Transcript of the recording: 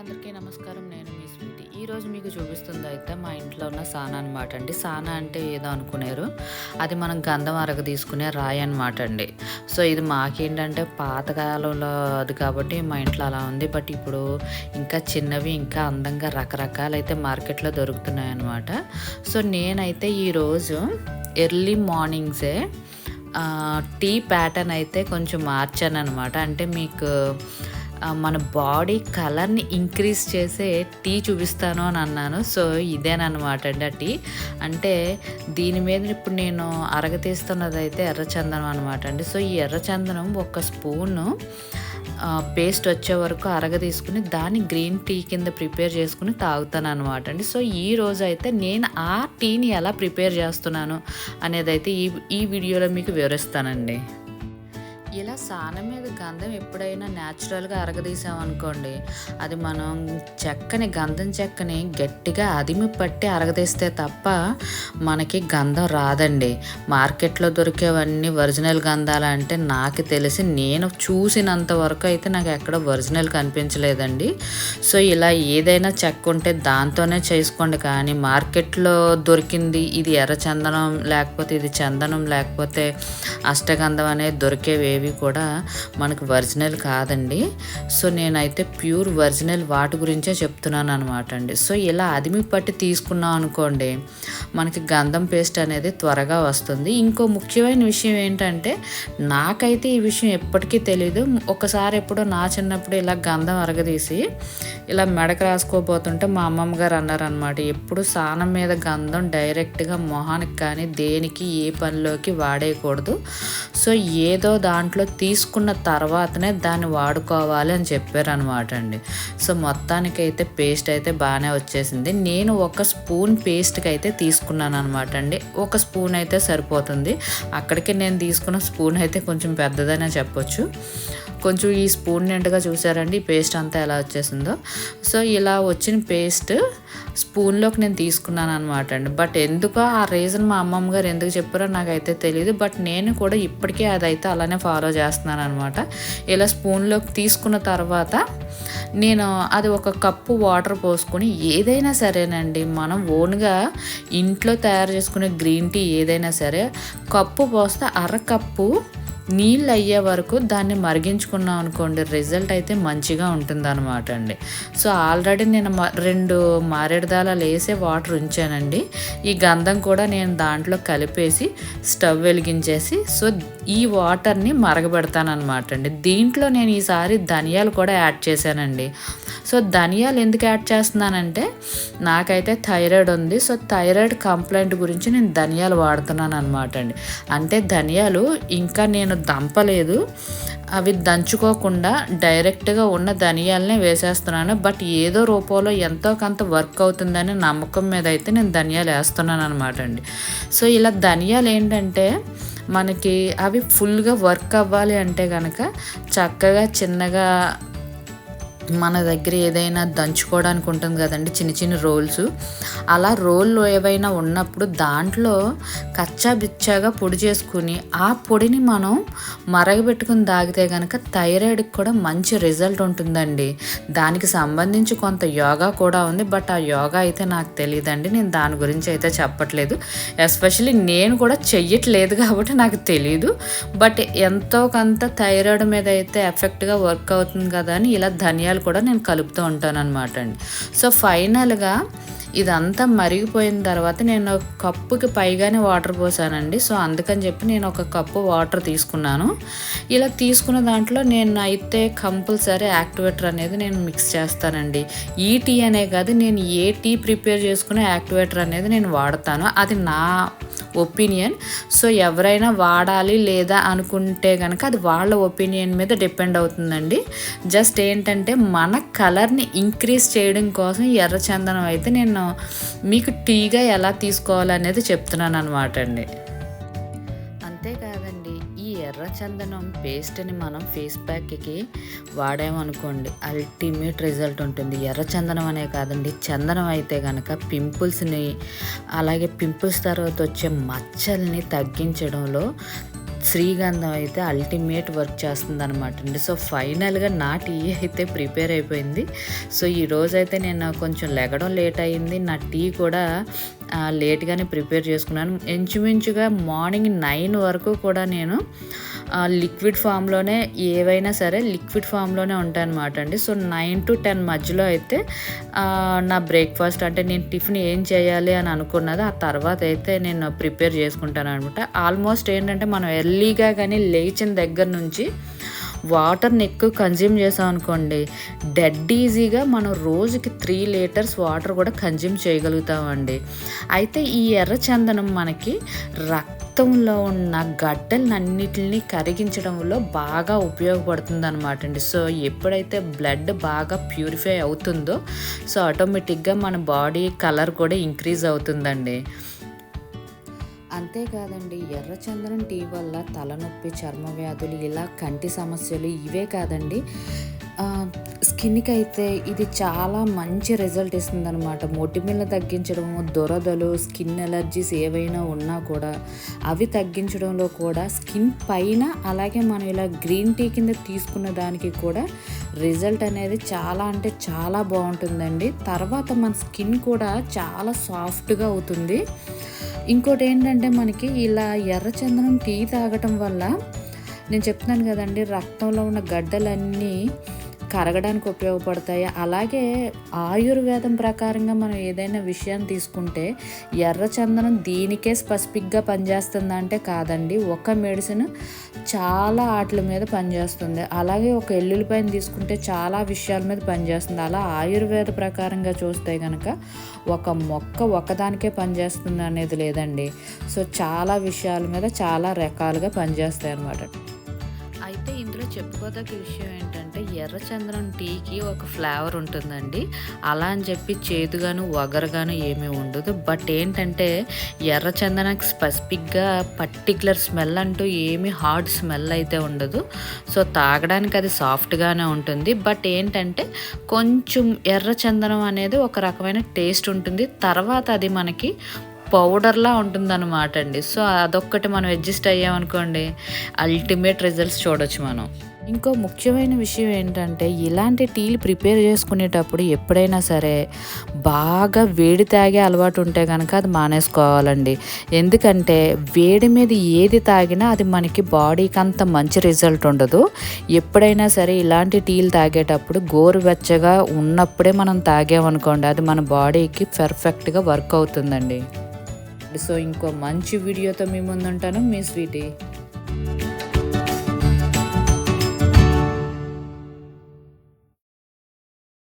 అందరికీ నమస్కారం. నేను మీ స్వీటీ. ఈరోజు మీకు చూపిస్తుంది అయితే మా ఇంట్లో ఉన్న సానా అనమాట అండి. సానా అంటే ఏదో అనుకునేరు. అది మనం గంధం అరగ తీసుకునే రాయి అనమాట అండి. సో ఇది మాకేంటంటే పాతకాలంలో అది కాబట్టి మా ఇంట్లో అలా ఉంది. బట్ ఇప్పుడు ఇంకా చిన్నవి ఇంకా అందంగా రకరకాలు అయితే మార్కెట్లో దొరుకుతున్నాయి అనమాట సో నేనైతే ఈరోజు ఎర్లీ మార్నింగ్సే టీ ప్యాటర్న్ అయితే కొంచెం మార్చాను అనమాట అంటే మీకు మన బాడీ కలర్ని ఇంక్రీజ్ చేసే టీ చూపిస్తాను అని అన్నాను. సో ఇదేనమాట అండి ఆ టీ. అంటే దీని మీద ఇప్పుడు నేను అరగతీస్తున్నది అయితే ఎర్రచందనం అనమాట అండి. సో ఈ ఎర్రచందనం ఒక స్పూను పేస్ట్ వచ్చే వరకు అరగ తీసుకుని దాన్ని గ్రీన్ టీ కింద ప్రిపేర్ చేసుకుని తాగుతాను అనమాట అండి. సో ఈ రోజు అయితే నేను ఆ టీని ఎలా ప్రిపేర్ చేస్తున్నాను అనేది అయితే ఈ ఈ వీడియోలో మీకు వివరిస్తానండి. ఇలా సానం మీద గంధం ఎప్పుడైనా న్యాచురల్గా అరగదీసామనుకోండి అది మనం చెక్కని గంధం చెక్కని గట్టిగా అదిమి పట్టి అరగదీస్తే తప్ప మనకి గంధం రాదండి. మార్కెట్లో దొరికేవన్నీ ఒరిజినల్ గంధాలు అంటే నాకు తెలిసి నేను చూసినంత వరకు అయితే నాకు ఎక్కడ ఒరిజినల్ కనిపించలేదండి. సో ఇలా ఏదైనా చెక్క ఉంటే దాంతోనే చేసుకోండి. కానీ మార్కెట్లో దొరికింది ఇది ఎర్ర చందనం లేకపోతే ఇది చందనం లేకపోతే అష్టగంధం అనేది దొరికేవి ఏవి కూడా మనకు ఒరిజినల్ కాదండి. సో నేనైతే ప్యూర్ ఒరిజినల్ వాటి గురించే చెప్తున్నాను అనమాట అండి. సో ఇలా అదిమి పట్టి తీసుకున్నాం అనుకోండి మనకి గంధం పేస్ట్ అనేది త్వరగా వస్తుంది. ఇంకో ముఖ్యమైన విషయం ఏంటంటే నాకైతే ఈ విషయం ఎప్పటికీ తెలియదు ఒకసారి ఎప్పుడో నా చిన్నప్పుడు ఇలా గంధం అరగదీసి ఇలా మెడకు రాసుకోబోతుంటే మా అమ్మమ్మ గారు అన్నారనమాట ఎప్పుడు స్నానం మీద గంధం డైరెక్ట్గా మొహానికి కానీ దేనికి ఏ పనిలోకి వాడేయకూడదు. సో ఏదో దాంట్లో తీసుకున్న తర్వాతనే దాన్ని వాడుకోవాలి అని చెప్పారనమాట అండి. సో మొత్తానికైతే పేస్ట్ అయితే బాగానే వచ్చేసింది. నేను ఒక స్పూన్ పేస్ట్కి అయితే తీసుకున్నాను అనమాట అండి. ఒక స్పూన్ అయితే సరిపోతుంది. అక్కడికి నేను తీసుకున్న స్పూన్ అయితే కొంచెం పెద్దదనే చెప్పొచ్చు. కొంచెం ఈ స్పూన్ నిండుగా చూసారండి ఈ పేస్ట్ అంతా ఎలా వచ్చేసిందో. సో ఇలా వచ్చిన పేస్ట్ స్పూన్లోకి నేను తీసుకున్నాను అనమాట అండి బట్ ఎందుకో ఆ రీజన్ మా అమ్మమ్మ గారు ఎందుకు చెప్పారో నాకైతే తెలియదు బట్ నేను కూడా ఇప్పటికే అదైతే అలానే ఫాలో చేస్తున్నాను అనమాట ఇలా స్పూన్లోకి తీసుకున్న తర్వాత నేను అది ఒక కప్పు వాటర్ పోసుకొని ఏదైనా సరేనండి మనం ఓన్గా ఇంట్లో తయారు చేసుకునే గ్రీన్ టీ ఏదైనా సరే కప్పు పోస్తే అర కప్పు నీళ్ళు అయ్యే వరకు దాన్ని మరిగించుకున్నాం అనుకోండి రిజల్ట్ అయితే మంచిగా ఉంటుంది అనమాట అండి. సో ఆల్రెడీ నేను మ- రెండు మారేడుదాలాలు వేసే వాటర్ ఉంచానండి. ఈ గంధం కూడా నేను దాంట్లో కలిపేసి స్టవ్ వెలిగించేసి సో ఈ వాటర్ని మరగబెడతాను అనమాట అండి దీంట్లో నేను ఈసారి ధనియాలు కూడా యాడ్ చేశానండి. సో ధనియాలు ఎందుకు యాడ్ చేస్తున్నానంటే నాకైతే థైరాయిడ్ ఉంది. సో థైరాయిడ్ కంప్లైంట్ గురించి నేను ధనియాలు వాడుతున్నాను అనమాట అండి అంటే ధనియాలు ఇంకా నేను దంపలేదు. అవి దంచుకోకుండా డైరెక్ట్గా ఉన్న ధనియాలనే వేసేస్తున్నాను. బట్ ఏదో రూపంలో ఎంతో కొంత వర్క్ అవుతుందనే నమ్మకం మీద అయితే నేను ధనియాలు వేస్తున్నాను అనమాట అండి సో ఇలా ధనియాలు ఏంటంటే మనకి అవి ఫుల్గా వర్క్ అవ్వాలి అంటే కనుక చక్కగా చిన్నగా మన దగ్గర ఏదైనా దంచుకోవడానికి ఉంటుంది కదండి చిన్న చిన్న రోల్స్ అలా రోల్లో ఏవైనా ఉన్నప్పుడు దాంట్లో కచ్చా బిచ్చాగా పొడి చేసుకుని ఆ పొడిని మనం మరగబెట్టుకుని తాగితే కనుక థైరాయిడ్కి కూడా మంచి రిజల్ట్ ఉంటుందండి. దానికి సంబంధించి కొంత యోగా కూడా ఉంది బట్ ఆ యోగా అయితే నాకు తెలియదండి నేను దాని గురించి అయితే చెప్పట్లేదు. ఎస్పెషల్లీ నేను కూడా చెయ్యట్లేదు కాబట్టి నాకు తెలియదు బట్ ఎంతో కొంత థైరాయిడ్ మీద అయితే ఎఫెక్ట్గా వర్క్ అవుతుంది కదా అని ఇలా ధనియాలు కూడా నేను కలుపుతూ ఉంటాను అనమాట అండి. సో ఫైనల్గా ఇదంతా మరిగిపోయిన తర్వాత నేను ఒక కప్పుకి పైగానే వాటర్ పోసానండి. సో అందుకని చెప్పి నేను ఒక కప్పు వాటర్ తీసుకున్నాను. ఇలా తీసుకున్న దాంట్లో నేను అయితే కంపల్సరీ యాక్టివేటర్ అనేది నేను మిక్స్ చేస్తానండి. ఈ టీ అనే కాదు నేను ఏ టీ ప్రిపేర్ చేసుకునే యాక్టివేటర్ అనేది నేను వాడతాను. అది నా ఒపీనియన్. సో ఎవరైనా వాడాలి లేదా అనుకుంటే కనుక అది వాళ్ళ ఒపీనియన్ మీద డిపెండ్ అవుతుందండి. జస్ట్ ఏంటంటే మన కలర్ని ఇంక్రీజ్ చేయడం కోసం ఎర్రచందనం అయితే నేను మీకు టీగా ఎలా తీసుకోవాలనేది చెప్తున్నాను అనమాట అండి. అంతేకాదండి ఈ ఎర్ర చందనం పేస్ట్ని మనం ఫేస్ ప్యాక్కి వాడామనుకోండి అల్టిమేట్ రిజల్ట్ ఉంటుంది. ఎర్ర చందనం అనే కాదండి చందనం అయితే కనుక పింపుల్స్ని అలాగే పింపుల్స్ తర్వాత వచ్చే మచ్చల్ని తగ్గించడంలో శ్రీగంధం అయితే అల్టిమేట్ వర్క్ చేస్తుంది అనమాట అండి. సో ఫైనల్గా నా టీ అయితే ప్రిపేర్ అయిపోయింది. సో ఈ రోజు అయితే నేను కొంచెం లెగడం లేట్ అయింది నా టీ కూడా లేట్గానే ప్రిపేర్ చేసుకున్నాను. ఇంచుమించుగా మార్నింగ్ నైన్ వరకు కూడా నేను లిక్విడ్ ఫామ్లోనే ఏవైనా సరే లిక్విడ్ ఫామ్లోనే ఉంటాయన్నమాట అండి. సో నైన్ టు టెన్ మధ్యలో అయితే నా బ్రేక్ఫాస్ట్ అంటే నేను టిఫిన్ ఏం చేయాలి అని అనుకున్నది ఆ తర్వాత అయితే నేను ప్రిపేర్ చేసుకుంటాను అనమాట ఆల్మోస్ట్ ఏంటంటే మనం ఎర్లీగా కానీ లేచిన దగ్గర నుంచి వాటర్ని ఎక్కువ కన్జ్యూమ్ చేసాం అనుకోండి డెడ్ ఈజీగా మనం రోజుకి త్రీ లీటర్స్ వాటర్ కూడా కన్జ్యూమ్ చేయగలుగుతామండి. అయితే ఈ ఎర్ర చందనం మనకి రక్తంలో ఉన్న గడ్డలన్నిటిని కరిగించడంలో బాగా ఉపయోగపడుతుంది అనమాట అండి. సో ఎప్పుడైతే బ్లడ్ బాగా ప్యూరిఫై అవుతుందో సో ఆటోమేటిక్గా మన బాడీ కలర్ కూడా ఇంక్రీజ్ అవుతుందండి. అంతేకాదండి ఎర్రచందనం టీ వల్ల తలనొప్పి చర్మ వ్యాధులు ఇలా కంటి సమస్యలు ఇవే కాదండి. స్కిన్కి అయితే ఇది చాలా మంచి రిజల్ట్ ఇస్తుందనమాట అనమాట తగ్గించడము దురదలు స్కిన్ ఎలర్జీస్ ఏవైనా ఉన్నా కూడా అవి తగ్గించడంలో కూడా స్కిన్ పైన అలాగే మనం ఇలా గ్రీన్ టీ కింద తీసుకున్న దానికి కూడా రిజల్ట్ అనేది చాలా అంటే చాలా బాగుంటుందండి. తర్వాత మన స్కిన్ కూడా చాలా సాఫ్ట్గా అవుతుంది. ఇంకోటి ఏంటంటే మనకి ఇలా ఎర్రచందనం టీ తాగటం వల్ల నేను చెప్తున్నాను కదండి రక్తంలో ఉన్న గడ్డలన్నీ కరగడానికి ఉపయోగపడతాయి. అలాగే ఆయుర్వేదం ప్రకారంగా మనం ఏదైనా విషయాన్ని తీసుకుంటే ఎర్రచందనం దీనికే స్పెసిఫిక్గా పనిచేస్తుందా అంటే కాదండి. ఒక మెడిసిన్ చాలా ఆటల మీద పనిచేస్తుంది. అలాగే ఒక ఎల్లుల్లిపాయన తీసుకుంటే చాలా విషయాల మీద పనిచేస్తుంది. అలా ఆయుర్వేద ప్రకారంగా చూస్తే కనుక ఒక మొక్క ఒకదానికే పనిచేస్తుంది అనేది లేదండి. సో చాలా విషయాల మీద చాలా రకాలుగా పనిచేస్తాయి అన్నమాట. అయితే ఇందులో చెప్పుకోదగ్గ విషయం ఏంటంటే ఎర్రచంద్రం టీకి ఒక ఫ్లేవర్ ఉంటుందండి. అలా అని చెప్పి చేదుగాను వగరగాను ఏమీ ఉండదు. బట్ ఏంటంటే ఎర్రచందనకి స్పెసిఫిక్గా పర్టికులర్ స్మెల్ అంటూ ఏమీ హార్డ్ స్మెల్ అయితే ఉండదు. సో తాగడానికి అది సాఫ్ట్గానే ఉంటుంది. బట్ ఏంటంటే కొంచెం ఎర్రచందనం అనేది ఒక రకమైన టేస్ట్ ఉంటుంది. తర్వాత అది మనకి పౌడర్లా ఉంటుందన్నమాట అండి. సో అదొక్కటి మనం అడ్జస్ట్ అయ్యామనుకోండి అల్టిమేట్ రిజల్ట్స్ చూడొచ్చు మనం. ఇంకో ముఖ్యమైన విషయం ఏంటంటే ఇలాంటి టీలు ప్రిపేర్ చేసుకునేటప్పుడు ఎప్పుడైనా సరే బాగా వేడి తాగే అలవాటు ఉంటే కనుక అది మానేసుకోవాలండి. ఎందుకంటే వేడి మీద ఏది తాగినా అది మనకి బాడీకి అంత మంచి రిజల్ట్ ఉండదు. ఎప్పుడైనా సరే ఇలాంటి టీలు తాగేటప్పుడు గోరువెచ్చగా ఉన్నప్పుడే మనం తాగామనుకోండి అది మన బాడీకి పర్ఫెక్ట్గా వర్క్ అవుతుందండి. సో ఇంకో మంచి వీడియోతో మీ ముందుంటాను. మీ స్వీటీ.